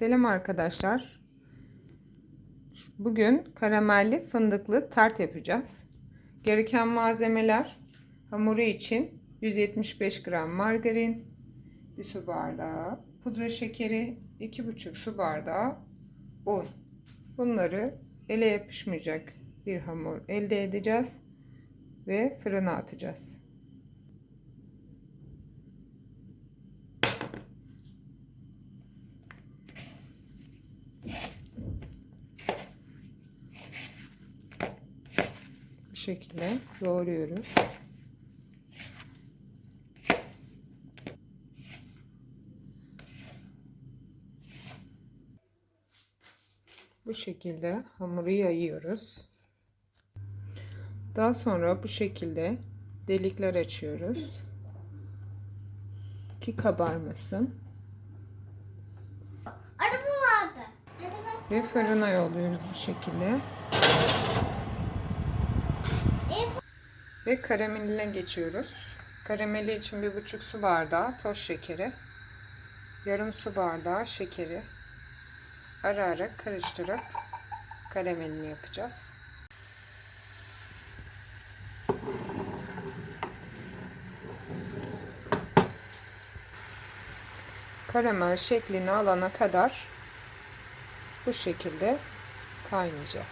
Selam arkadaşlar. Bugün karamelli fındıklı tart yapacağız. Gereken malzemeler hamuru için 175 gram margarin, 1 su bardağı pudra şekeri, 2,5 su bardağı un. Bunları ele yapışmayacak bir hamur elde edeceğiz ve fırına atacağız. Şekilde yoğuruyoruz. Bu şekilde hamuru yayıyoruz. Daha sonra bu şekilde delikler açıyoruz. Ki kabarmasın. Araba vardı. Araba. Ve fırına yolluyoruz bu şekilde. Ve karameline geçiyoruz. Karameli için bir buçuk su bardağı toz şekeri, yarım su bardağı şekeri ara ara karıştırıp karamelini yapacağız. Karamel şeklini alana kadar bu şekilde kaynayacak.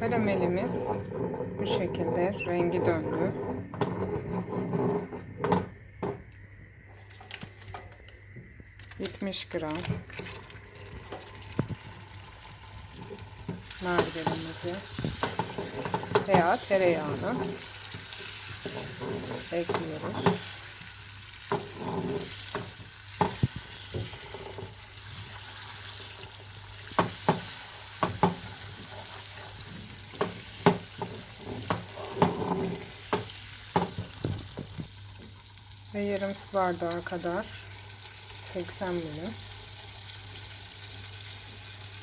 Karamelimiz bu şekilde rengi döndü. Yetmiş gram margarinimizi veya tereyağını ekliyoruz. Ve yarım su bardağı kadar 80 milim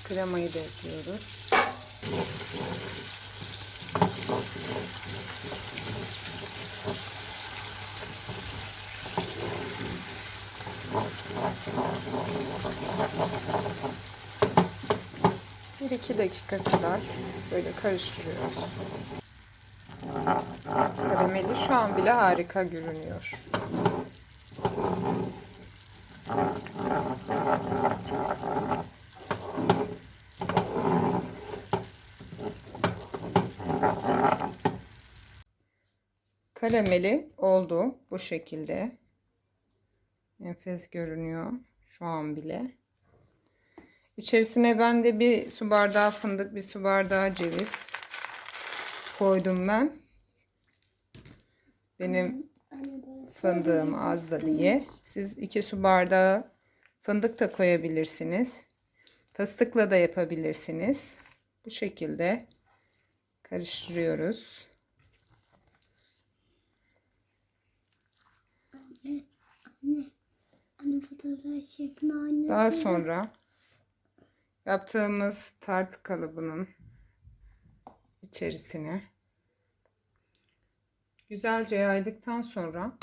kremayı da ekliyoruz. Bir iki dakika kadar böyle karıştırıyoruz. Karameli şu an bile harika görünüyor. Karameli oldu bu şekilde. Enfes görünüyor şu an bile. İçerisine ben de bir su bardağı fındık, bir su bardağı ceviz koydum ben. Benim fındığım az da diye. Siz iki su bardağı fındık da koyabilirsiniz. Fıstıkla da yapabilirsiniz. Bu şekilde karıştırıyoruz. Anne. Anne fotoğraf çekme anne. Daha sonra yaptığımız tart kalıbının içerisine güzelce yaydıktan sonra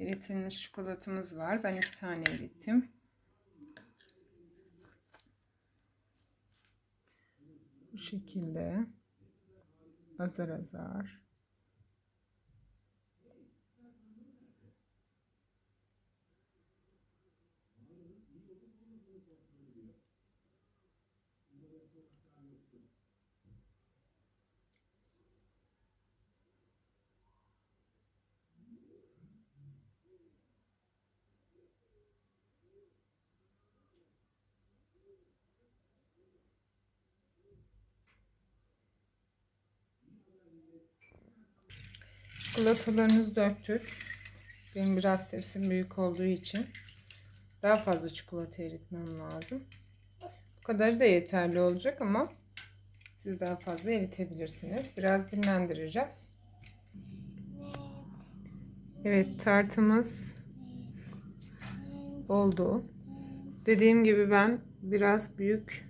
eritilmiş çikolatamız var. Ben iki tane erittim. Bu şekilde azar azar Çikolatalarınızı döktük. Benim biraz tepsim büyük olduğu için daha fazla çikolata eritmem lazım. Bu kadar da yeterli olacak ama siz daha fazla eritebilirsiniz. Biraz dinlendireceğiz. Evet tartımız oldu. Dediğim gibi ben biraz büyük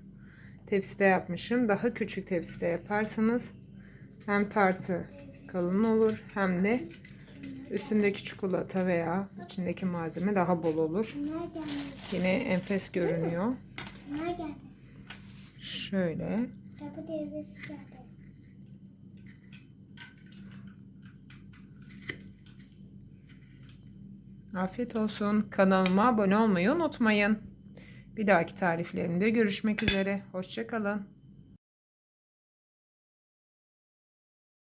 tepside yapmışım. Daha küçük tepside yaparsanız hem tartı kalın olur hem de üstündeki çikolata veya içindeki malzeme daha bol olur. Yine enfes görünüyor. Şöyle. Afiyet olsun. Kanalıma abone olmayı unutmayın. Bir dahaki tariflerimde görüşmek üzere. Hoşçakalın.